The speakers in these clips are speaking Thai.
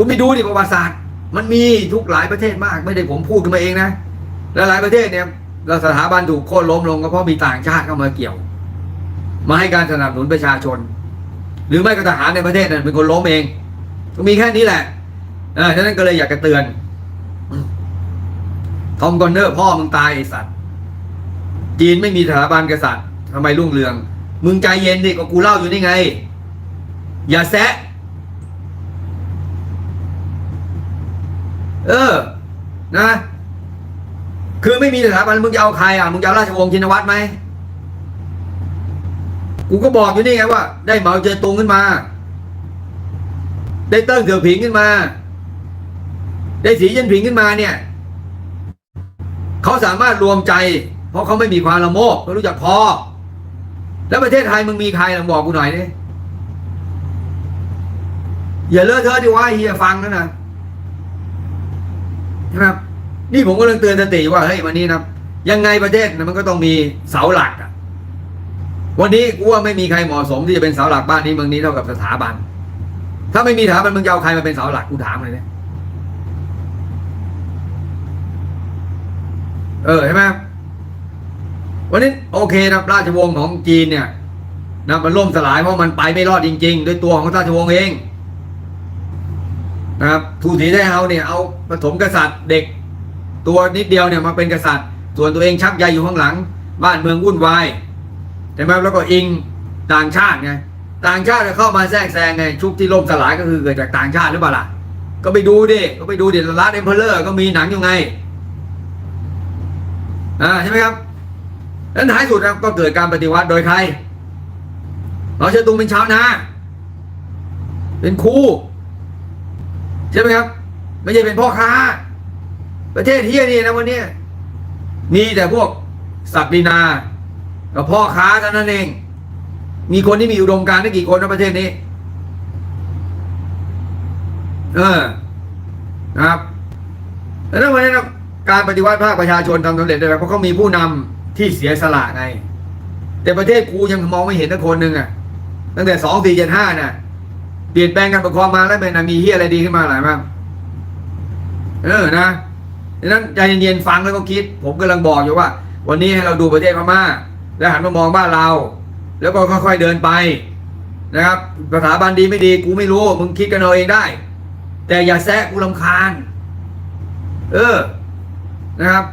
คุณไปดูดิประวัติศาสตร์ มันมีทุกหลายประเทศมาก ไม่ได้ผมพูดขึ้นมาเองนะและหลายประเทศเนี่ยเราสถาบันถูกโค่นล้มลงก็เพราะมีต่างชาติเข้ามาเกี่ยว มาให้การสนับสนุนประชาชน หรือไม่ก็ทหารในประเทศนั้นเป็นคนล้มเองก็มีแค่นี้แหละเออฉะนั้นก็เลยอยากจะเตือนทอมกอนเนอร์พ่อมึงตายไอสัตว์จีนไม่มีสถาบันกษัตริย์ทำไมรุ่งเรือง มึงใจเย็นดิก็กูเล่าอยู่นี่ไง อย่าแซะ เออ นะ คือไม่มีสถาบันมึงจะเอาใครอะมึงจะเอาราชวงศ์ชินวัตรไหมกูก็บอกอยู่นี่ไงว่า ได้เหมาเจอตุงขึ้นมา ได้เติ้งเถือผิงขึ้นมา ได้สีเจิ้นผิงขึ้นมาเนี่ยเขาสามารถรวมใจ เพราะเขาไม่มีความละโมบเขารู้จักพอ แล้วประเทศไทยมึงมีใครลองบอกกูหน่อยดิอย่าเลอะเทอะดิว่าเฮียฟังนะนะ ใช่ไหมครับ นี่ผมก็เรื่องเตือนสติว่าเฮ้ยวันนี้นะยังไงประเทศนะมันก็ต้องมีเสาหลักอะวันนี้กูว่าไม่มีใครเหมาะสมที่จะเป็นเสาหลักบ้านนี้เมืองนี้เท่ากับสถาบัน ถ้าไม่มีสถาบันมึงจะเอาใครมาเป็นเสาหลักกูถามเลยเนี่ยเออใช่ไหมวันนี้โอเคนะราชวงศ์ของจีนเนี่ยนะมันล่มสลายเพราะมันไปไม่รอดจริง ๆ ด้วยตัวของราชวงศ์เอง นะครับทูสีได้เฮาเนี่ยเอาผสมกษัตริย์เด็ก ตัวนิดเดียวเนี่ยมาเป็นกษัตริย์ ส่วนตัวเองชักใยอยู่ข้างหลัง บ้านเมืองวุ่นวายใช่ไหมแล้วก็อิงต่างชาติไงต่างชาติเข้ามาแทรกแซงไงชุกที่ล่มสลายก็คือเกิดจากต่างชาติหรือเปล่าล่ะก็ไปดูดิก็ไปดูเดิรัฐเอ็มเพลเลอร์ก็มีหนังอยู่ไงอ่าใช่ไหมครับแล้วท้ายสุดก็เกิดการปฏิวัติโดยใครเราเชิญตุงเป็นชาวนาเป็นครู ใช่ไหมครับ ไม่ใช่เป็นพ่อค้า ประเทศเฮียนี่นะวันนี้มีแต่พวกศักดินากับพ่อค้าเท่านั้นเอง มีคนที่มีอุดมการณ์ได้กี่คนในประเทศนี้ เออนะครับแล้ววันนี้นะการปฏิวัติภาคประชาชนทำสำเร็จได้ไหมเพราะเขามีผู้นำที่เสียสละไง แต่ประเทศกูยังมองไม่เห็นสักคนหนึ่งอะตั้งแต่สองสี่เจ็ดห้าน่ะ เปลี่ยนแปลงการปกครองมาแล้วเป็นนะมีเฮียอะไรดีขึ้นมาหลายบ้างเออนะดังนั้นใจเย็นๆฟังแล้วก็คิด ผมกำลังบอกอยู่ว่า วันนี้ให้เราดูประเทศพม่า แล้วหันมามองบ้านเรา แล้วก็ค่อยๆเดินไปนะครับสถาบันดีไม่ดีกูไม่รู้มึงคิดกันเอาเองได้ แต่อย่าแซะกูลำคาญ เออนะครับ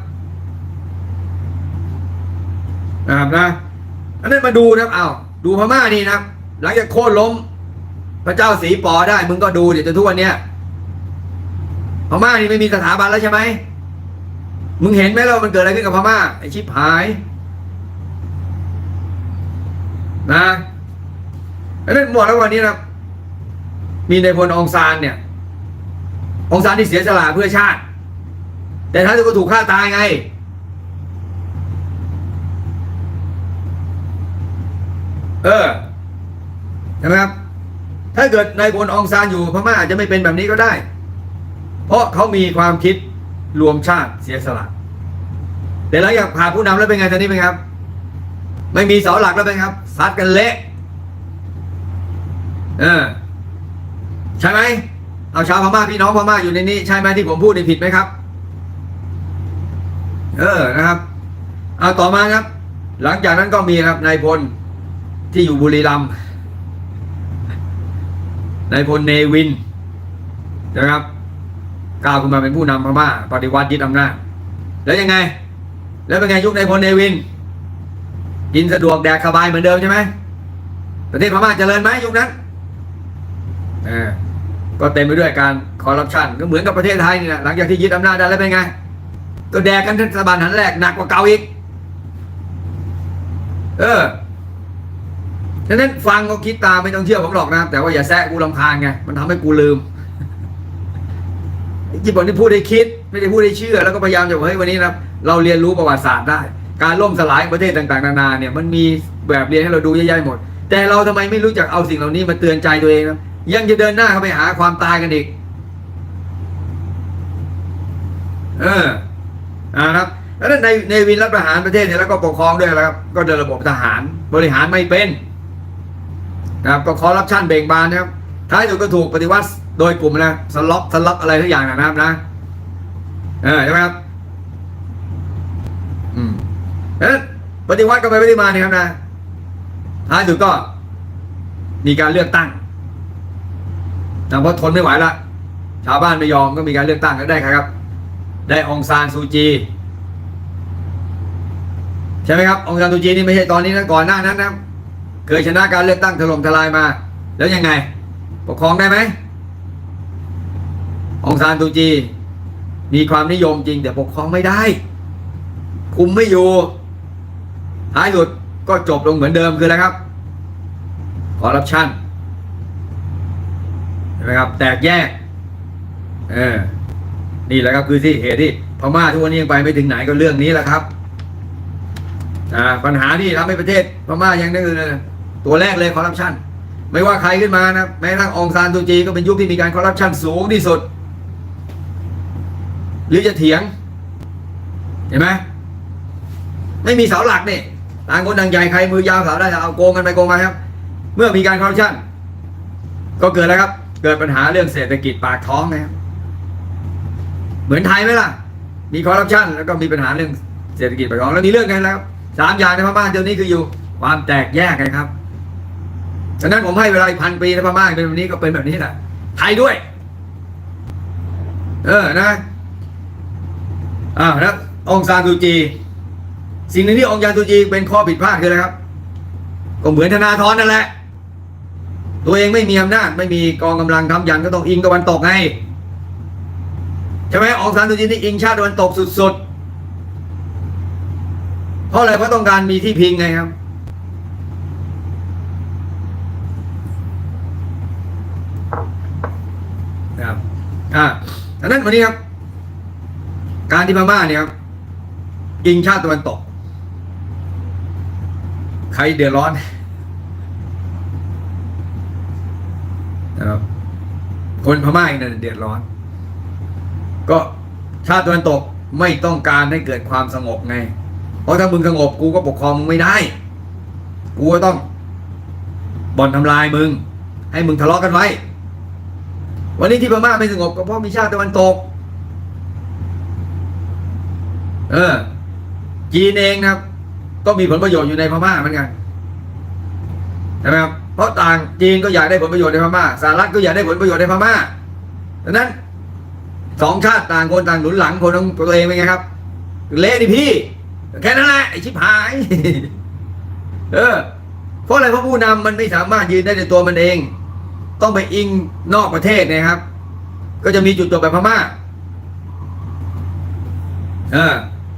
นะครับนะอันนั้นมาดูนะครับเอาดูพม่านี่นะหลังจากโค่นล้ม พระเจ้าสีปอได้มึงก็ดูเดี๋ยวจนทุกวันเนี้ยพม่านี่ไม่มีสถาบันแล้วใช่ไหมมึงเห็นไหมเรามันเกิดอะไรขึ้นกับพม่าไอชิบหายนะอันนั้นหมดแล้ววันนี้นะมีในพลองซานเนี่ย องซานที่เสียสละเพื่อชาติ แต่ท้ายสุดก็ถูกฆ่าตายไง เออใช่ไหมครับ ถ้าเกิดนายพลองซานอยู่พม่าอาจจะไม่เป็นแบบนี้ก็ได้ เพราะเขามีความคิดรวมชาติเสียสละแต่หลังจากผ่าผู้นำแล้วเป็นไงตอนนี้เป็นครับ ไม่มีเสาหลักแล้วเป็นครับซัดกันเละเออใช่ไหมเอาชาวพม่าพี่น้องพม่าอยู่ในนี้ใช่ไหมที่ผมพูดในผิดไหมครับ เออนะครับเอาต่อมาครับ หลังจากนั้นก็มีครับนายพลที่อยู่บุรีรัมย์ นายพลเนวินนะครับก้าวขึ้นมาเป็นผู้นำพม่าปฏิวัติยึดอำนาจแล้วยังไง แล้วเป็นไงยุคนายพลเนวิน กินสะดวกแดกสบายเหมือนเดิมใช่ไหมประเทศพม่าเจริญไหมยุคนั้นก็เต็มไปด้วยการคอร์รัปชันก็เหมือนกับประเทศไทยนี่แหละหลังจากที่ยึดอำนาจได้แล้วเป็นไง ก็แดกกันรัฐบาลหันแรกหนักกว่าเก่าอีก เออ ฉะนั้นฟังก็คิดตามไม่ต้องเชื่อผมหรอกนะ แต่ว่าอย่าแซะกูลำคาญไง มันทำให้กูลืมญี่ปุ่นที่พูดให้คิด ไม่ได้พูดให้เชื่อ แล้วก็พยายามจะบอกเฮ้ยวันนี้นะเราเรียนรู้ประวัติศาสตร์ได้ การล่มสลายประเทศต่างๆ นานาเนี่ยมันมีแบบเรียนให้เราดูเยอะแยะหมด แต่เราทำไมไม่รู้จักเอาสิ่งเหล่านี้มาเตือนใจตัวเองนะยังจะเดินหน้าเข้าไปหาความตายกันอีก เอออ่าครับแล้วในในวินรัฐประหารประเทศเนี่ยแล้วก็ปกครองด้วยแล้วครับก็เดินระบบทหารบริหารไม่เป็น นะครับก็คอร์รัปชันเบ่งบานนะครับท้ายสุดก็ถูกปฏิวัติโดยกลุ่มนะสล็อกสล็อกอะไรทุกอย่างนะครับนะเออใช่ไหมครับอืมเพราะฉะนั้ปฏิวัติก็ไปปฏิมาเนี่ยครับนะท้ายสุดก็ มีการเลือกตั้งแต่พอทนไม่ไหวละชาวบ้านไม่ยอมก็มีการเลือกตั้งก็ได้ครับ ได้องซานซูจี ใช่ไหมครับองซานซูจีนี่ไม่ใช่ตอนนี้นะก่อนหน้านั้นนะ เคยชนะการเลือกตั้งถล่มทลายมา แล้วยังไง ปกครองได้ไหมองซานซูจี มีความนิยมจริง แต่ปกครองไม่ได้ คุมไม่อยู่ท้ายสุดก็จบลงเหมือนเดิมคืออะไรครับคอร์รัปชันใช่ไหมครับ แตกแยก เออ นี่แหละครับคือที่เหตุที่พม่าทุกวันนี้ยังไปไม่ถึงไหนก็เรื่องนี้แหละครับ อ่า ปัญหาที่ทำให้ประเทศพม่ายังนั่นคือ ตัวแรกเลยคอร์รัปชันไม่ว่าใครขึ้นมานะแม้กระทั่งองซานซูจีก็เป็นยุคที่มีการคอร์รัปชันสูงที่สุด หรือจะเถียง เห็นไหมไม่มีเสาหลักนี่ต่างคนต่างใหญ่ใครมือยาวเสาได้เอาโกงกันไปโกงมาครับ เมื่อมีการคอร์รัปชันก็เกิดอะไรครับ เกิดปัญหาเรื่องเศรษฐกิจปากท้องนะครับเหมือนไทยไหมล่ะ มีคอร์รัปชันแล้วก็มีปัญหาเรื่องเศรษฐกิจปากท้องแล้วมีเรื่องกันแล้วสามอย่างในพม่าเดี๋ยวนี้คืออยู่ความแตกแยกกันครับ ฉะนั้นผมให้เวลาพันปีในพม่าเป็นแบบนี้ก็เป็นแบบนี้แหละไทยด้วย เออนะอ่าแล้วองซานซูจี สิ่งหนึ่งที่องซานซูจีเป็นข้อผิดพลาดคืออะไรครับ ก็เหมือนธนาธรนั่นแหละ ตัวเองไม่มีอำนาจไม่มีกองกำลังทำยันก็ต้องอิงตะวันตกไงใช่ไหมองซานซูจีนี่อิงชาติตะวันตกสุดๆเพราะอะไรเพราะต้องการมีที่พิงไงครับ อ่าดังนั้นวันนี้ครับ การที่พม่าเนี่ยครับอิงชาติตะวันตก ใครเดือดร้อนนะครับคนพม่าเองนั่นเดือดร้อน ก็ชาติตะวันตกไม่ต้องการให้เกิดความสงบไง เพราะถ้ามึงสงบกูก็ปกครองมึงไม่ได้ กูก็ต้องบ่อนทำลายมึง ให้มึงทะเลาะกันไว้ วันนี้ที่พม่าไม่สงบก็เพราะมีชาติตะวันตก เออ จีนเองนะครับ ก็มีผลประโยชน์อยู่ในพม่าเหมือนกันใช่ไหมครับเพราะต่างจีนก็อยากได้ผลประโยชน์ในพม่าสหรัฐก็อยากได้ผลประโยชน์ในพม่าดังนั้นสองชาติต่างคนต่างหนุนหลังคนของตัวเองเป็นไงครับเละดิพี่แค่นั้นแหละไอชิบหาย เออ เพราะอะไรเพราะผู้นำมันไม่สามารถยืนได้ในตัวมันเอง ต้องไปอิงนอกประเทศนะครับ ก็จะมีจุดจบแบบพม่าเออ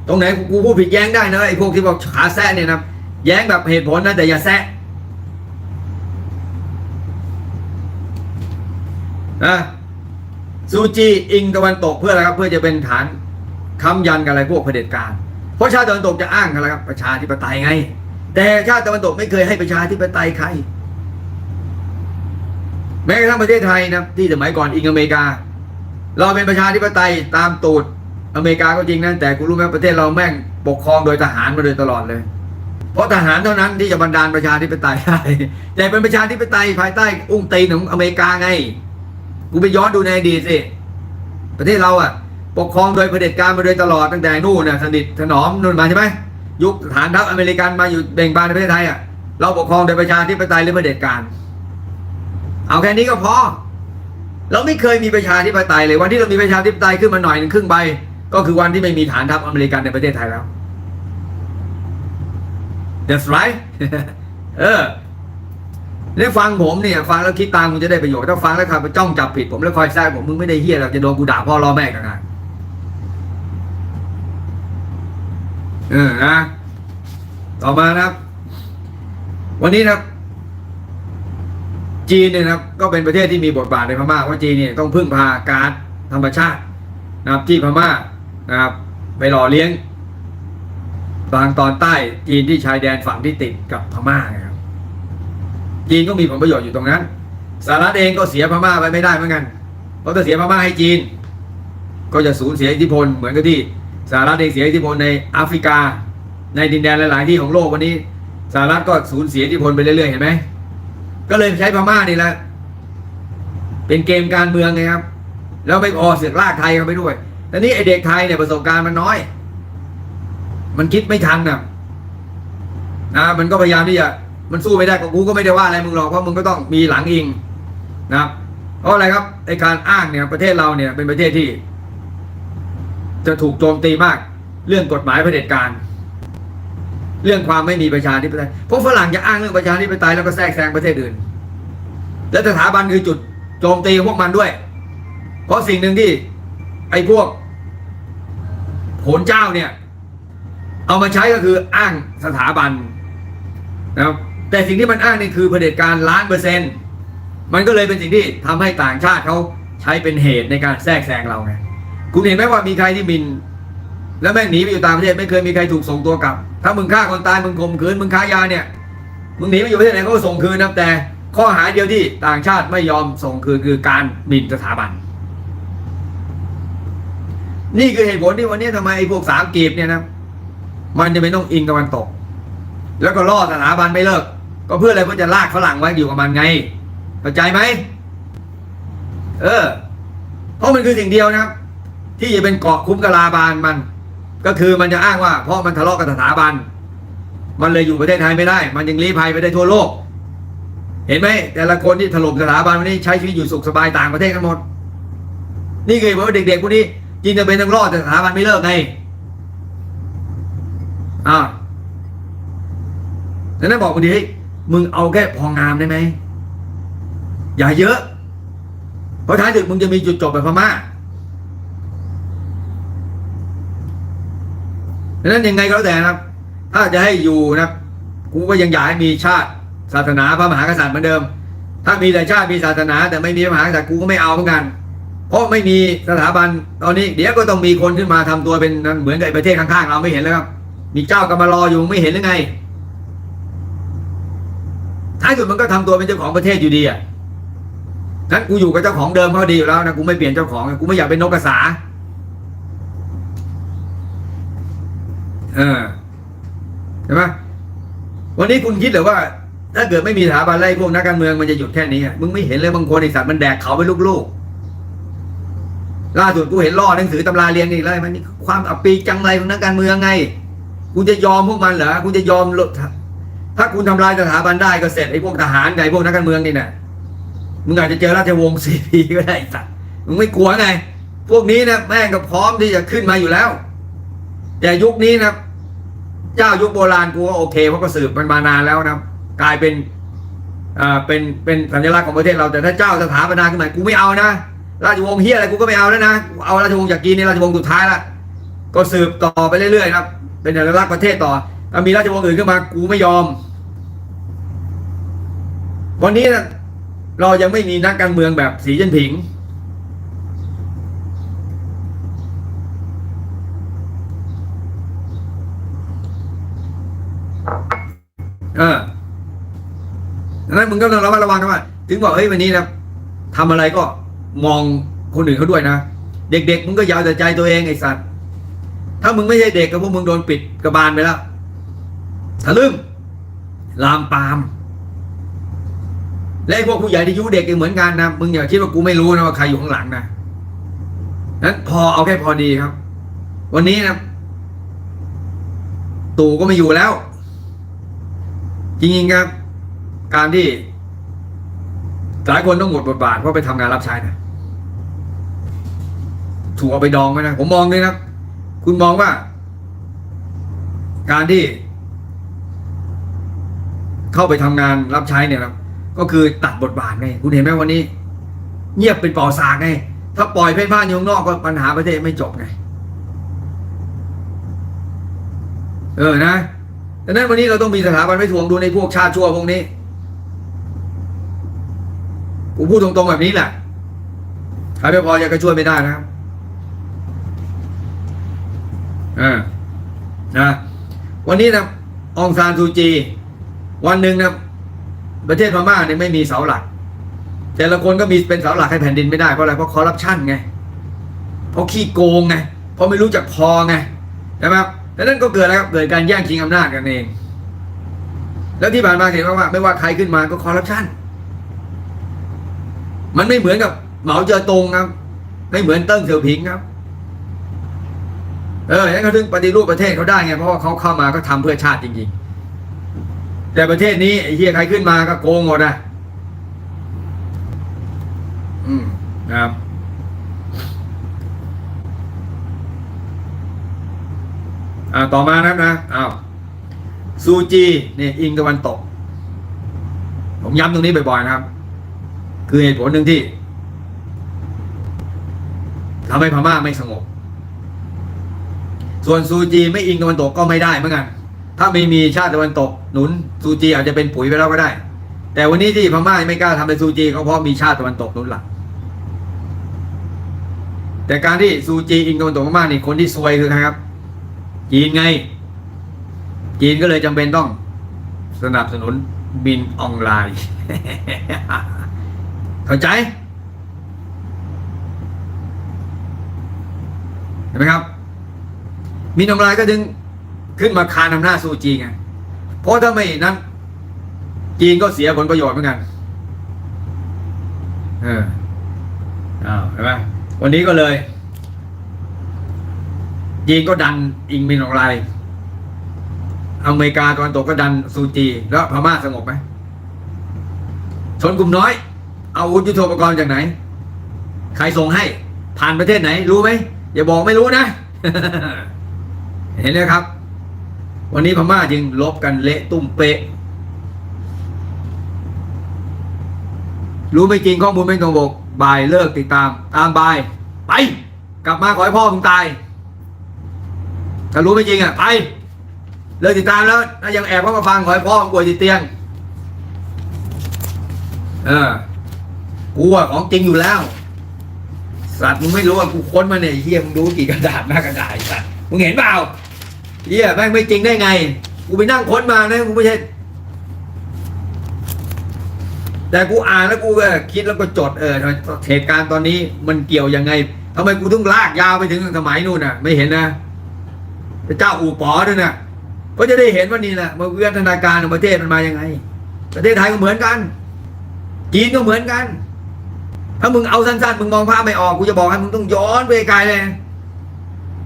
ตรงไหนกูพูดผิดแย้งได้นะไอ้พวกที่บอกขาแซะเนี่ยนะแย้งแบบเหตุผลนะแต่อย่าแซะนะซูจีอิงตะวันตกเพื่ออะไรครับ เพื่อจะเป็นฐานค้ำยันกับอะไรพวกเผด็จการเพราะชาติตะวันตกจะอ้างกันแล้วครับประชาธิปไตยไง แต่ชาติตะวันตกไม่เคยให้ประชาธิปไตยใคร แม้กระทั่งประเทศไทยนะที่สมัยก่อนอิงอเมริกา เราเป็นประชาธิปไตยตามตูดอเมริกาก็จริงนะแต่กูรู้ไหมประเทศเราแม่งปกครองโดยทหารมาโดยตลอดเลย เพราะทหารเท่านั้นที่จะบันดาลประชาธิปไตยได้แต่เป็นประชาธิปไตยภายใต้อุ้งตีนของอเมริกาไงกูไปย้อนดูในอดีตสิประเทศเราอะปกครองโดยเผด็จการมาโดยตลอดตั้งแต่นู่นน่ะสนิทถนอมนู่นมาใช่ไหมยุคฐานทัพอเมริกันมาอยู่เบ่งบานในประเทศไทยอะเราปกครองโดยประชาธิปไตยหรือเผด็จการ เอาแค่นี้ก็พอ เราไม่เคยมีประชาธิปไตยเลยวันที่เรามีประชาธิปไตยขึ้นมาหน่อยหนึ่งครึ่งใบ ก็คือวันที่ไม่มีฐานทัพอเมริกันในประเทศไทยแล้ว That's right เออเนี่ยฟังผมเนี่ย ฟังแล้วคิดตามคุณจะได้ประโยชน์ถ้าฟังแล้วครับจ้องจับผิดผมแล้วคอยแซงผมมึงไม่ได้เฮี้ยเราจะโดนกูด่าพ่อรอแม่กันนเออนะต่อมานะครับ วันนี้นะ จีนเนี่ยนะครับก็เป็นประเทศที่มีบทบาทในพม่าเพราะจีนเนี่ยต้องพึ่งพาการธรรมชาตินะครับที่พม่านะครับไปหล่อเลี้ยงทางตอนใต้จีนที่ชายแดนฝั่งที่ติดกับพม่านะครับจีนก็มีผลประโยชน์อยู่ตรงนั้นสหรัฐเองก็เสียพม่าไปไม่ได้เหมือนกันเพราะถ้าเสียพม่าให้จีน ก็จะสูญเสียอิทธิพลเหมือนกับที่สหรัฐเองเสียอิทธิพลในแอฟริกา ในดินแดนหลาย ๆ ที่ของโลกวันนี้สหรัฐก็สูญเสียอิทธิพลไปเรื่อย ๆ เห็นไหม ก็เลยใช้พม่านี่แหละ เป็นเกมการเมืองไงครับ แล้วไม่พอเสือกลากไทยเข้าไปด้วยแต่นี่ไอเด็กไทยเนี่ยประสบการณ์มันน้อย มันคิดไม่ทันนะนะมันก็พยายามที่จะมันสู้ไม่ได้กับกูก็ไม่ได้ว่าอะไรมึงหรอกเพราะมึงก็ต้องมีหลังอิงนะครับเพราะอะไรครับไอการอ้างเนี่ยประเทศเราเนี่ยเป็นประเทศที่ จะถูกโจมตีมาก เรื่องกฎหมายเผด็จการ เรื่องความไม่มีประชาธิปไตยเพราะฝรั่งจะอ้างเรื่องประชาธิปไตยแล้วก็แทรกแซงประเทศอื่น และสถาบันคือจุดโจมตีพวกมันด้วย เพราะสิ่งหนึ่งที่ ไอ้พวกโหนเจ้าเนี่ย เอามาใช้ก็คืออ้างสถาบันนะครับแต่สิ่งที่มันอ้างนี่คือเผด็จการล้านเปอร์เซ็นต์มันก็เลยเป็นสิ่งที่ทำให้ต่างชาติเขาใช้เป็นเหตุในการแทรกแซงเราไงคุณเห็นไหมว่ามีใครที่บิน แล้วแม่งหนีไปอยู่ต่างประเทศไม่เคยมีใครถูกส่งตัวกลับ ถ้ามึงฆ่าคนตายมึงข่มขืนมึงค้ายาเนี่ย มึงหนีไปอยู่ประเทศไหนก็ส่งคืนนะแต่ ข้อหาเดียวที่ต่างชาติไม่ยอมส่งคืนคือการหมิ่นสถาบัน นี่คือเหตุผลที่วันนี้ทำไมไอ้พวกสามกีบเนี่ยนะมันจะไม่ต้องอิงตะวันตก แล้วก็ล่อสถาบันไม่เลิก ก็เพื่ออะไรเพื่อจะลากฝรั่งไว้อยู่กับมันไงเข้าใจไหมเออ เพราะมันคือสิ่งเดียวนะครับ ที่จะเป็นเกาะคุ้มกะลาบานมัน ก็คือมันจะอ้างว่า เพราะมันทะเลาะกับสถาบัน มันเลยอยู่ประเทศไทยไม่ได้ มันยังลี้ภัยไปได้ทั่วโลก เห็นไหมแต่ละคนที่ถล่มสถาบันวันนี้ใช้ชีวิตอยู่สุขสบายต่างประเทศกันหมด นี่คือว่าเด็กๆพวกนี้จริงจะเป็นต้องรอดแต่สถาบันไม่เลิกไงอ่าแล้วนั่นบอกกูดิเฮ้ยมึงเอาแค่พองามได้ไหมอย่าเยอะ เพราะท้ายสุดมึงจะมีจุดจบแบบพม่า ดังนั้นยังไงก็แล้วแต่นะครับ ถ้าจะให้อยู่นะครับกูก็ยังอยากให้มีชาติศาสนาพระมหากษัตริย์เหมือนเดิม ถ้ามีแต่ชาติมีศาสนา แต่ไม่มีพระมหากษัตริย์กูก็ไม่เอาเหมือนกัน เพราะไม่มีสถาบันตอนนี้ เดี๋ยวก็ต้องมีคนขึ้นมาทำตัวเป็นเหมือนกับประเทศข้างๆเราไม่เห็นแล้วครับ มีเจ้ากำมรออยู่ไม่เห็นหรือไงท้ายสุดมันก็ทำตัวเป็นเจ้าของประเทศอยู่ดีอะนั้นกูอยู่กับเจ้าของเดิมเขาดีอยู่แล้วนะกูไม่เปลี่ยนเจ้าของกูไม่อยากเป็นนกกระสา เออใช่ไหมวันนี้คุณคิดหรือว่า ถ้าเกิดไม่มีสถาบันไล่พวกนักการเมืองมันจะหยุดแค่นี้มึงไม่เห็นเลยบางคนไอสัตว์มันแดกเขาไปลูกๆล่าสุดกูเห็นล่อหนังสือตำราเรียนอีกแล้วมันนี่ความอับปีจังไรของนักการเมืองไงคุณจะยอมพวกมันเหรอคุณจะยอมลดถ้าคุณทำลายสถาบันได้ก็เสร็จไอ้พวกทหารไอ้พวกนักการเมืองนี่น่ะมึงอาจจะเจอราชวงศ์ซีพีก็ได้สัตว์มึงไม่กลัวไง พวกนี้นะแม่งก็พร้อมที่จะขึ้นมาอยู่แล้ว แต่ยุคนี้นะเจ้ายุคโบราณกูก็โอเคเพราะก็สืบมันมานานแล้วนะกลายเป็นอ่าเป็นเป็นสัญลักษณ์ของประเทศเราแต่ถ้าเจ้าสถาปนาขึ้นมากูไม่เอานะราชวงศ์เฮียอะไรกูก็ไม่เอาแล้วนะเอาราชวงศ์จากจีนนี่ราชวงศ์สุดท้ายละก็สืบต่อไปเรื่อยๆครับ เป็นสัญลักษณ์ประเทศต่อถ้ามีราชวงศ์อื่นขึ้นมากูไม่ยอม วันนี้เรายังไม่มีนักการเมืองแบบสีจิ้นผิง เออ ดังนั้นมึงก็ต้องระมัดระวังกันว่าถึงบอกเฮ้ยวันนี้นะทำอะไรก็มองคนอื่นเขาด้วยนะ เด็กๆมึงก็อยาวแต่ใจตัวเองไอ้สัตว์ถ้ามึงไม่ใช่เด็กก็พวกมึงโดนปิดกระบาลไปแล้วทะลึ่งลามปาม และพวกผู้ใหญ่ที่ยุเด็กก็เหมือนกันนะมึงอย่าคิดว่ากูไม่รู้นะว่าใครอยู่ข้างหลังนะนั้นพอเอาแค่พอดีครับ วันนี้นะตู่ก็ไม่อยู่แล้ว จริงๆครับ การที่หลายคนต้องหมดบทบาทเพราะไปทำงานรับใช้นะถูกเอาไปดองไหมนะผมมองเลยนะคุณมองว่า การที่ เข้าไปทำงานรับใช้เนี่ยครับ ก็คือตัดบทบาทไงคุณเห็นไหมวันนี้ เงียบเป็นป่าสากไงถ้าปล่อยเพ่นพ่านอยู่ข้างนอกก็ปัญหาประเทศไม่จบไงเออนะดังนั้นวันนี้เราต้องมีสถาบันไว้ทวงดูในพวกชาติชั่วพวกนี้ ผมพูดตรงๆแบบนี้แหละใครไม่พอจะก็ช่วยไม่ได้นะครับอ่านะวันนี้นะองซานซูจี วันหนึ่งนะประเทศพม่าเนี่ยไม่มีเสาหลัก แต่ละคนก็มีเป็นเสาหลักให้แผ่นดินไม่ได้เพราะอะไรเพราะคอร์รัปชันไงเพราะขี้โกงไงเพราะไม่รู้จักพอไงใช่ไหมครับแล้วนั่นก็เกิดอะไรครับเกิดการแย่งชิงอำนาจกันเอง แล้วที่ผ่านมาเห็นว่าไม่ว่าใครขึ้นมาก็คอร์รัปชัน มันไม่เหมือนกับเหมาเจอตงครับ ไม่เหมือนเติ้งเสี่ยวผิงครับ เอออย่างนั้นเขาถึงปฏิรูปประเทศเขาได้ไงเพราะว่าเขาเข้ามาก็ทำเพื่อชาติจริงๆ แต่ประเทศนี้ไอ้เฮียใครขึ้นมาก็โกงหมดนะอืมนะครับอ่าต่อมานะครับนะอ้าวซูจีเนี่ยอิงตะวันตก ผมย้ำตรงนี้บ่อยๆนะครับ คือเหตุผลหนึ่งที่ทำให้พม่าไม่สงบ ส่วนซูจีไม่อิงตะวันตกก็ไม่ได้เหมือนกัน ถ้าไม่มีชาติตะวันตกหนุนซูจีอาจจะเป็นปุ๋ยไปแล้วก็ได้ แต่วันนี้ที่พม่าไม่กล้าทำเป็นซูจีก็เพราะมีชาติตะวันตกหนุนหลังแต่การที่ซูจีอิงตะวันตกมากๆนี่คนที่ซวยคือใครครับ จีนไง จีนก็เลยจำเป็นต้องสนับสนุนบินออนไลน์ เข้าใจเห็นไหมครับมินออนไลน์ก็ดึงขึ้นมาคานอำนาจซูจีไงเพราะถ้าไม่นั้น จีนก็เสียผลประโยชน์เหมือนกัน เอออ้าวเห็นไหมวันนี้ก็เลย จีนก็ดันอิงมินออนไลอเมริกาตะวันตกก็ดันซูจี แล้วพม่าสงบไหมชนกลุ่มน้อย อาอาวุธยุทโธปกรณ์จากไหน ใครส่งให้ ผ่านประเทศไหน รู้ไหมอย่าบอกไม่รู้นะ เห็นไหมครับ วันนี้พม่าจึงลบกันเละตุ้มเปะ รู้ไม่จริงข้อมูลไม่ตรงปกบายเลิกติดตาม ตามบาย ไป กลับมาขอให้พ่อมึงตายถ้ารู้ไม่จริงอะไปเลิกติดตามแล้วถ้ายังแอบเข้ามาฟังขอให้พ่อมึงป่วยติดเตียง เออ กูอะของจริงอยู่แล้ว สัตว์มึงไม่รู้ว่ากูค้นมาเนี่ยเฮียมึงรู้กี่กระดาษหน้ากระดาษสัตว์มึงเห็นเปล่าเฮียแม่งไม่จริงได้ไง กูไปนั่งค้นมานะกูไม่ใช่ แต่กูอ่านแล้วกูก็คิดแล้วก็จดเออเหตุการณ์ตอนนี้มันเกี่ยวยังไงทำไมกูต้องลากยาวไปถึงสมัยนู่นน่ะ ไม่เห็นนะพระเจ้าอู่ป๋อด้วยนะก็จะได้เห็นว่านี่แหละมาวิวัฒนาการของประเทศมันมายังไง ประเทศไทยก็เหมือนกัน จีนก็เหมือนกัน ถ้ามึงเอาสั้นๆ มึงมองภาพไม่ออก กูจะบอกให้มึงต้องย้อนไปไกลเลย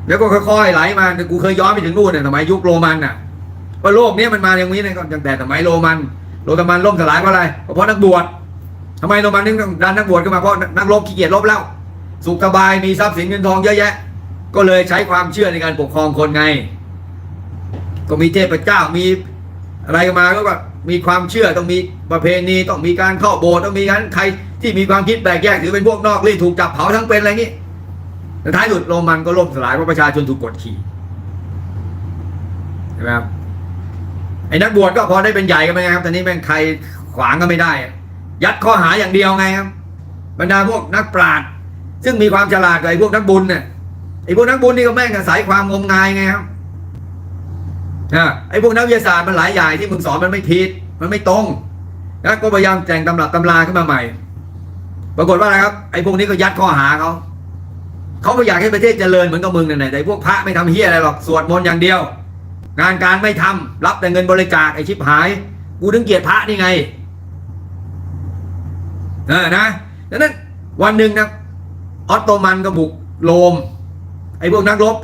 แล้วก็ค่อยๆไหลมาแต่กูเคยย้อนไปถึงนู่นเนี่ยสมัยยุคโรมันน่ะว่าโลกนี้มันมาอย่างนี้เนี่ยก็ตั้งแต่สมัยโรมัน โรมันล่มสลายเพราะอะไร เพราะนักบวชทำไมโรมันนึงต้องดันนักบวชขึ้นมาเพราะนักรบขี้เกียจรบแล้ว สุขสบายมีทรัพย์สินเงินทองเยอะแยะ ก็เลยใช้ความเชื่อในการปกครองคนไง ก็มีเทพเจ้ามีอะไรกันมาก็แบบมีความเชื่อต้องมีประเพณีต้องมีการเข้าโบสถ์ต้องมีการใคร ที่มีความคิดแปลกแยกถือเป็นพวกนอกรีดถูกจับเผาทั้งเป็นอะไรงนี้ท้ายสุดโรมันก็ล่มสลายเพราะประชาชนถูกกดขี่ใช่ไหมครับไอ้นักบวชก็พอได้เป็นใหญ่กันไปไงครับตอนนี้แม่งใครขวางก็ไม่ได้ ยัดข้อหาอย่างเดียวไงครับ บรรดาพวกนักปราชญ์ซึ่งมีความฉลาดกว่าไอ้พวกนักบุญเนี่ยไอ้พวกนักบุญนี่ก็แม่งอาศัยความงมงายไงครับนะไอ้พวกนักวิทยาศาสตร์มันหลายอย่างที่มึงสอนมันไม่ผิดมันไม่ตรงนะก็พยายามแต่งตำรับตำราขึ้นมาใหม่ ปรากฏว่าอะไรครับไอ้พวกนี้ก็ยัดข้อหาเขาเขาไม่อยากให้ประเทศเจริญเหมือนกับมึงนั่นแหละแต่พวกพระไม่ทำเฮียอะไรหรอกสวดมนต์อย่างเดียว งานการไม่ทำรับแต่เงินบริจาคไอ้ชิบหายกูถึงเกลียดพระนี่ไงเออนะดังนั้นวันหนึ่งนะออตโตมันก็บุกโรมไอ้พวกนักรบ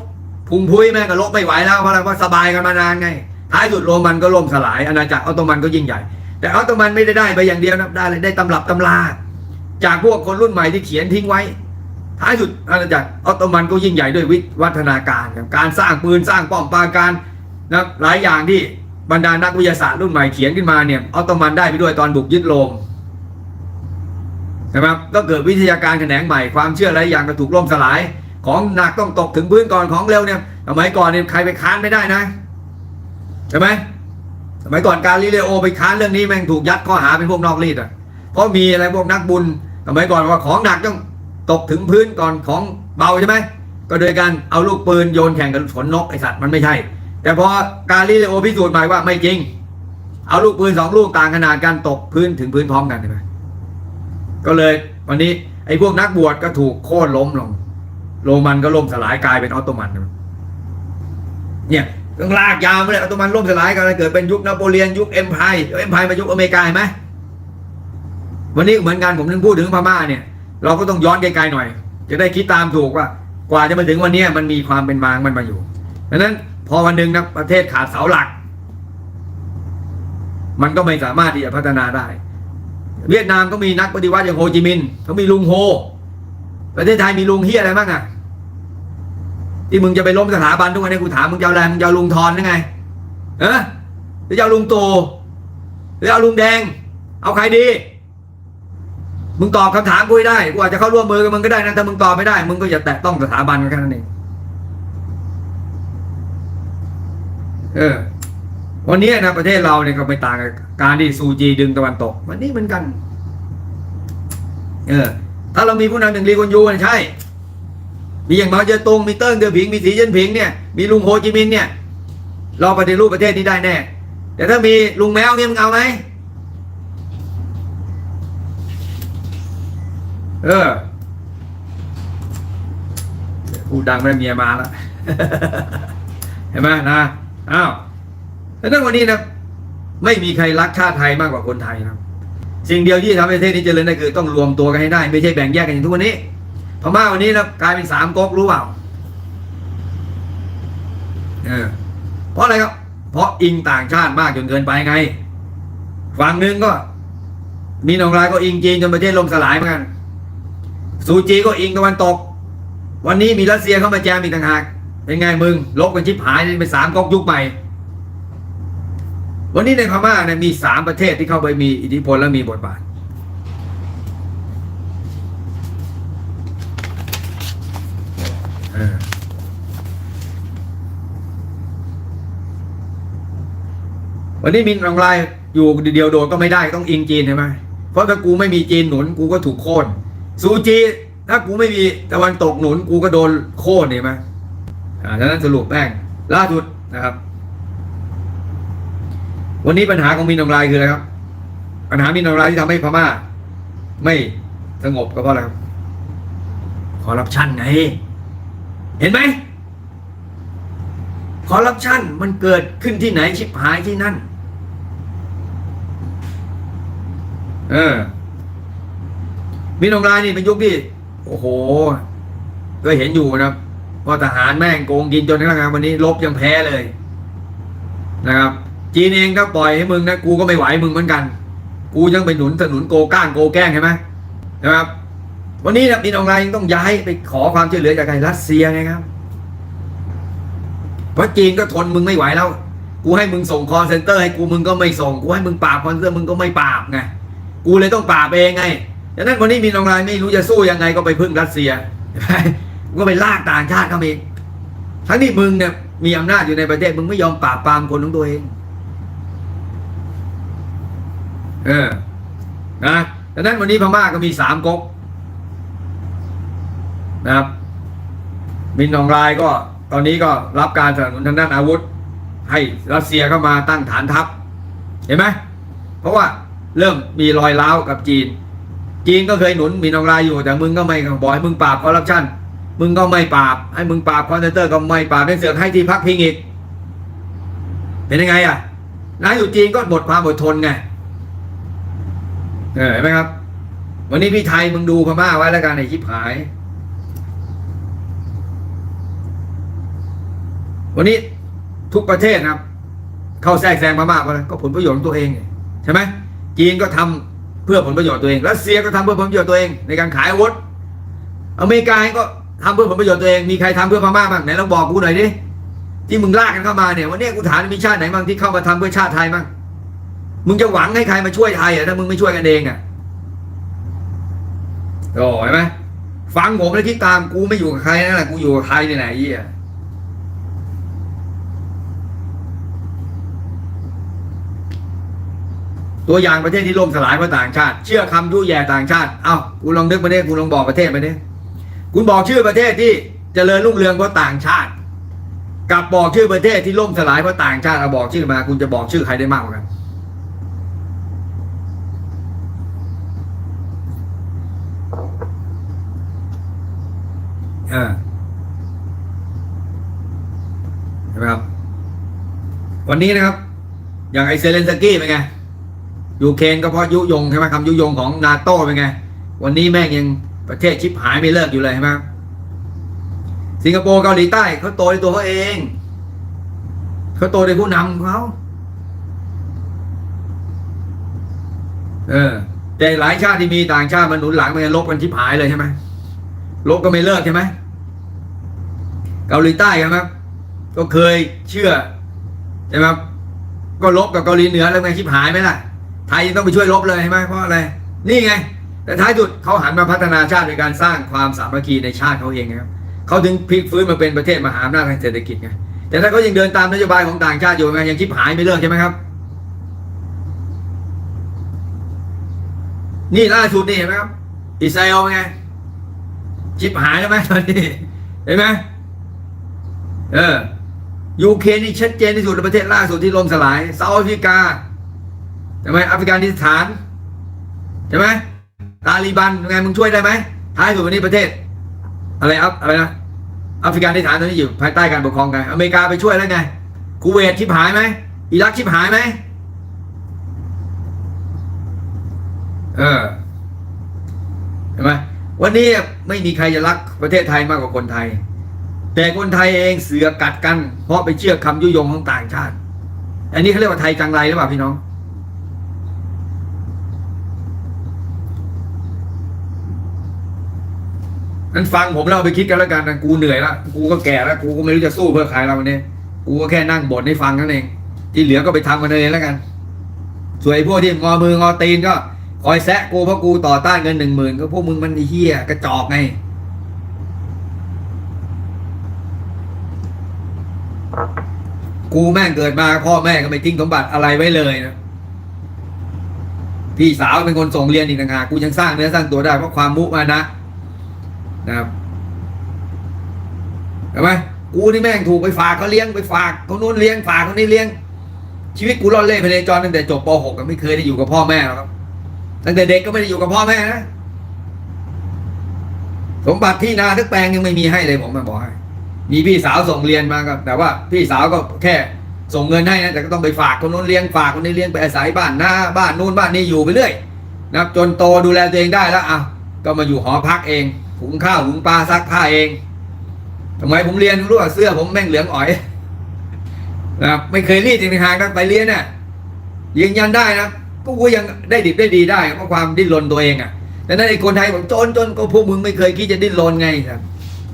พุงพุ้ยแม่ก็ลบไม่ไหวแล้วเพราะอะไรเพราะสบายกันมานานไงท้ายสุดโรมันก็ล่มสลายอาณาจักรออตโตมันก็ยิ่งใหญ่ แต่ออตโตมันไม่ได้ได้ไปอย่างเดียวนะได้เลยได้ตำรับตำรา จากพวกคนรุ่นใหม่ที่เขียนทิ้งไว้ท้ายสุดอาณาจักรออตโตมันก็ยิ่งใหญ่ด้วยวิวัฒนาการการสร้างปืนสร้างป้อมปราการนะหลายอย่างที่บรรดานักวิทยาศาสตร์รุ่นใหม่เขียนขึ้นมาเนี่ยออตโตมันได้ไปด้วยตอนบุกยึดโรมใช่ไหมครับก็เกิดวิทยาการแขนงใหม่ความเชื่อหลายอย่างก็ถูกล่มสลาย ของหนักต้องตกถึงพื้นก่อนของเร็วเนี่ยสมัยก่อนเนี่ยใครไปค้านไม่ได้นะใช่ไหมสมัยก่อนการลิเลโอไปค้านเรื่องนี้แม่งถูกยัดข้อหาเป็นพวกนอกรีดอะเพราะมีอะไรพวกนักบุญ สมัยก่อนว่าของหนักต้องตกถึงพื้นก่อนของเบาใช่ไหมก็โดยการเอาลูกปืนโยนแข่งกับขนนกไอสัตว์มันไม่ใช่ แต่พอการลิเลโอพิสูจน์ใหม่ว่าไม่จริง เอาลูกปืนสองลูกต่างขนาดกันตกพื้นถึงพื้นพร้อมกันใช่ไหมก็เลยวันนี้ไอ้พวกนักบวชก็ถูกโค่นล้มลง โรมันก็ล่มสลายกลายเป็นออตโตมันเนี่ยต้องลากยาวไปเลยออตโตมันล่มสลายกันเกิดเป็นยุคนโปเลียนยุคเอ็มไพายเอ็มไพายมายุคอเมริกาเห็นไหม วันนี้เหมือนกันผมถึงพูดถึงพม่าเนี่ย เราก็ต้องย้อนไกลๆหน่อย จะได้คิดตามถูกว่ากว่าจะมาถึงวันนี้มันมีความเป็นมางมันมาอยู่ดังนั้นพอวันหนึ่งนะประเทศขาดเสาหลัก มันก็ไม่สามารถที่จะพัฒนาได้ เวียดนามก็มีนักปฏิวัติอย่างโฮจิมินห์เขามีลุงโฮ ประเทศไทยมีลุงเฮียอะไรบ้างอะที่มึงจะไปล้มสถาบันทุกวันนี้กูถามมึงจะเอาอะไรมึงจะเอาลุงทอนหรือไงเออหรือจะเอาลุงโตู่หรือเอาลุงแดง เอาใครดี มึงตอบคำถามกูได้กูอาจจะเข้าร่วมมือกับมึงก็ได้นะถ้ามึงตอบไม่ได้ มึงก็อย่าแตะต้องสถาบันกันแค่นั้นเองเออ วันนี้นะประเทศเราเนี่ยก็ไม่ต่างกับการที่ซูจีดึงตะวันตก วันนี้เหมือนกัน เออ ถ้าเรามีผู้นำอย่งลีกวนยูนใช่ มีอย่างมาเจอตงมีเติ้งเดือผิงมีสีเจิ้นผิงเนี่ยมีลุงโฮจิมินเนี่ย เราปฏิรูปประเทศนี้ได้แน่แต่ถ้ามีลุงแมวเนี่ยมึงเอาไหม เออพูดดังไม่เมียมาแล้วเห็นไหมนะอ้าวแล้วนั่นวันนี้นะไม่มีใครรักชาติไทยมากกว่าคนไทยนะสิ่งเดียวที่ทำให้ประเทศนี้เจริญได้คือต้องรวมตัวกันให้ได้ ไม่ใช่แบ่งแยกกันอย่างทุกวันนี้พม่าวันนี้นะกลายเป็นสามก๊กรู้เปล่าเออเพราะอะไรครับ เพราะอิงต่างชาติมากจนเกินไปไงฝั่งหนึ่งก็ มีนองรายก็อิงจีนจนประเทศล่มสลายเหมือนกัน ซูจีก็อิงตะวันตก วันนี้มีรัสเซียเข้ามาแจมอีกต่างหากเป็นไงมึงลบกันชิบหายเป็นสามก๊กยุคใหม่วันนี้ในพม่าเนี่ยมีสามประเทศที่เข้าไปมีอิทธิพลและมีบทบาท วันนี้มินรองลายอยู่เดียวโดดก็ไม่ได้ต้องอิงจีนใช่ไหมเพราะถ้ากูไม่มีจีนหนุนกูก็ถูกโค่น ซูจีถ้ากูไม่มีตะวันตกหนุนกูก็โดนโค่นเห็นไหมอ่าดังนั้นสรุปแป้งล่าสุดนะครับ วันนี้ปัญหาของมินองลายคืออะไรครับ ปัญหามินองลายที่ทำให้พม่า ไม่สงบก็เพราะอะไรครับคอร์รัปชันไง เห็นไหมคอร์รัปชันมันเกิดขึ้นที่ไหนชิบหายที่นั่น เออ มีนองรายนี่เป็นยุคที่โอ้โห ก็เห็นอยู่นะครับว่าทหารแม่งโกงกินจนกระทั่งวันนี้ลบยังแพ้เลย นะครับ จีนเองก็ปล่อยให้มึงนะกูก็ไม่ไหวมึงเหมือนกัน กูยังไปหนุนสนุนโกก้างโกแกล้งใช่ไหมนะครับ วันนี้นะมีนองรายยังต้องย้ายไปขอความช่วยเหลือจากใครรัสเซียไงครับเพราะจีนก็ทนมึงไม่ไหวแล้ว กูให้มึงส่งคอนเซนเตอร์ให้กูมึงก็ไม่ส่ง กูให้มึงปราบคอนเซนเตอร์มึงก็ไม่ปราบไง กูเลยต้องปราบเองไง ดังนั้นวันนี้มีนองรายไม่รู้จะสู้ยังไงก็ไปพึ่งรัสเซียก็ไปลากต่างชาติเข้ามาเองทั้งที่มึงเนี่ยมีอำนาจอยู่ในประเทศมึงไม่ยอมปราบปรามคนของตัวเอง เออ นะดังนั้นวันนี้พม่าก็มีสามก๊กนะครับ มินนองรายก็ ตอนนี้ก็รับการสนับสนุนทางด้านอาวุธ ให้รัสเซียเข้ามาตั้งฐานทัพ เห็นไหม เพราะว่าเริ่มมีรอยร้าวกับจีน จีนก็เคยหนุนมินองรายอยู่ แต่มึงก็ไม่บอกให้มึงปราบคอร์รัปชันมึงก็ไม่ปราบให้มึงปราบคอนเซนเตอร์ก็ไม่ปราบได้เสือกให้ที่พักพิงอีกเป็นยังไงอะนายอยู่จีนก็หมดความอดทนไงเห็นไหมครับ วันนี้พี่ไทยมึงดูพม่าไว้แล้วกันไอ้ชิบหาย วันนี้ทุกประเทศนะครับ เข้าแทรกแซงพม่าเพราะอะไรก็ผลประโยชน์ของตัวเองใช่ไหมจีนก็ทำเพื่อผลประโยชน์ตัวเองรัสเซียก็ทำเพื่อผลประโยชน์ตัวเองในการขายอาวุธอเมริกาก็ทำเพื่อผลประโยชน์ตัวเองมีใครทำเพื่อพม่าบ้างไหนลองบอกกูหน่อยดิที่มึงลากกันเข้ามาเนี่ยวันนี้กูถามมีชาติไหนบ้างที่เข้ามาทำเพื่อชาติไทยบ้างมึงจะหวังให้ใครมาช่วยไทยอะถ้ามึงไม่ช่วยกันเองอะโอ้เห็นไหมฟังผมแล้วคิดตามกูไม่อยู่กับใครนั่นแหละกูอยู่กับใครเนี่ยไหนไอ้เหี้ย ตัวอย่างประเทศที่ล่มสลายเพราะต่างชาติ เชื่อคำยุแย่ต่างชาติ เอ้ากูลองนึกประเทศกูลองบอกประเทศไปดิคุณบอกชื่อประเทศที่เจริญรุ่งเรืองเพราะต่างชาติ กับบอกชื่อประเทศที่ล่มสลายเพราะต่างชาติเอาบอกชื่อมา คุณจะบอกชื่อใครได้มากกว่ากันเออใช่ไหมครับ วันนี้นะครับ อย่างไอเซเลนสกี้เป็นไง ยูเครนก็เพราะยุยงใช่ไหมคำยุยงของนาโต้เป็นไง วันนี้แม่งยังประเทศชิบหายไม่เลิกอยู่เลยใช่ไหมสิงคโปร์เกาหลีใต้เขาโตในตัวเขาเองเขาโตในผู้นำเขาเออแต่หลายชาติที่มีต่างชาติมาหนุนหลังมันลบกันชิบหายเลยใช่ไหมลบก็ไม่เลิกใช่ไหมเกาหลีใต้ใช่ไหมก็เคยเชื่อใช่ไหมก็ลบกับเกาหลีเหนือแล้วไงชิบหายไหมล่ะ ไทยต้องไปช่วยลบเลยใช่ไหมเพราะอะไร นี่ไง แต่ท้ายสุดเขาหันมาพัฒนาชาติโดยการสร้างความสามัคคีในชาติเขาเองนะครับเขาถึงพลิกฟื้นมาเป็นประเทศมหาอำนาจทางเศรษฐกิจไงแต่ถ้าเขายังเดินตามนโยบายของต่างชาติอยู่ไงยังชิบหายไม่เลิกใช่ไหมครับ นี่ล่าสุดนี่เห็นไหมครับอิสราเอลไงชิบหายแล้วไหมตอนนี้เห็นไหมเออยูเครนนี่ชัดเจนที่สุดในประเทศล่าสุดที่ล่มสลายเซาท์แอฟริกา ใช่ไหมแอฟกานิสถานใช่ไหมตาลีบันยังไงมึงช่วยได้ไหมท้ายสุดวันนี้ประเทศ อะไรอัฟอะไรนะแอฟกานิสถานตอนนี้อยู่ภายใต้การปกครองกันอเมริกาไปช่วยแล้วไงคูเวตชิบหายไหมอิรักชิบหายไหมเออเห็นไหมวันนี้ไม่มีใครจะรักประเทศไทยมากกว่าคนไทย แต่คนไทยเองเสือกกัดกัน เพราะไปเชื่อคำยุยงของต่างชาติ อันนี้เขาเรียกว่าไทยจังไรหรือเปล่าพี่น้อง นั้นฟังผมเล่าไปคิดกันแล้วกันนะกูเหนื่อยละกูก็แก่แล้วกูก็ไม่รู้จะสู้เพื่อใครแล้ววันนี้กูก็แค่นั่งบ่นให้ฟังนั่นเอง ที่เหลือก็ไปทำกันเองแล้วกันส่วนไอ้พวกที่งอมืองอตีนก็คอยแซะกูเพราะกูต่อต้านเงินหนึ่งหมื่นก็พวกมึงมันไอ้เหี้ยกระจอกไงกูแม่งเกิดมาพ่อแม่ก็ไม่ทิ้งสมบัติอะไรไว้เลยนะพี่สาวเป็นคนส่งเรียนอีกต่างหากกูยังสร้างเนื้อสร้างตัวได้เพราะความมุมานะ นะครับเห็นไหมกูนี่แม่งถูกไปฝากเขาเลี้ยงไปฝากคนนู้นเลี้ยงฝากคนนี้เลี้ยง ชีวิตกูรอดเล่พเนจรตั้งแต่จบป .6 ก็ไม่เคยได้อยู่กับพ่อแม่หรอกครับตั้งแต่เด็กก็ไม่ได้อยู่กับพ่อแม่นะสมบัติที่นาทึกแปลงยังไม่มีให้เลยผมมาบอกให้มีพี่สาวส่งเรียนมาก็แต่ว่าพี่สาวก็แค่ส่งเงินให้นะแต่ก็ต้องไปฝากคนนู้นเลี้ยงฝากคนนี้เลี้ยงไปอาศัยบ้านหน้าบ้านนู้นบ้านนี้อยู่ไปเรื่อยนะครับจนโตดูแลตัวเองได้แล้วอะก็มาอยู่หอพักเอง หุงข้าวหุงปลาซักผ้าเองทำไมผมเรียนรู้ว่าเสื้อผมแม่งเหลืองอ๋อยนะไม่เคยรีดจริงๆทางนั้นไปเรียนน่ะยืนยันได้นะก็กูยังได้ดิบได้ดีได้เพราะความดิ้นรนตัวเองอะแต่นั้นไอ้คนไทยบอกจนจนก็พวกมึงไม่เคยคิดจะดิ้นรนไงครับ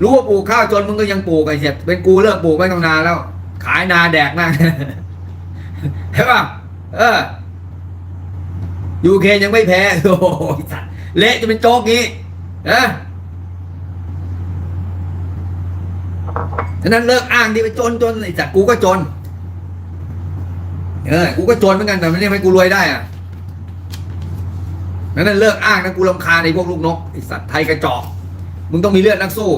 รู้ว่าปลูกข้าวจนมึงก็ยังปลูกไอ้เสร็จเป็นกูเลิกปลูกไปตั้งนานแล้ว ขายนาแดกมากใช่ป่ะเออยูเคยังไม่แพ้โอ้โหสัตว์เละจะเป็นโจ๊กงี้นะ ฉะนั้นเลิกอ้างที่ไปจนจนไอ้สัตว์กูก็จน เออ กูก็จนเหมือนกันแต่ไม่ได้ให้กูรวยได้อะฉะนั้นเลิกอ้างนะกูรำคาญไอพวกลูกนกไอ้สัตว์ไทยกระจอก มึงต้องมีเลือดนักสู้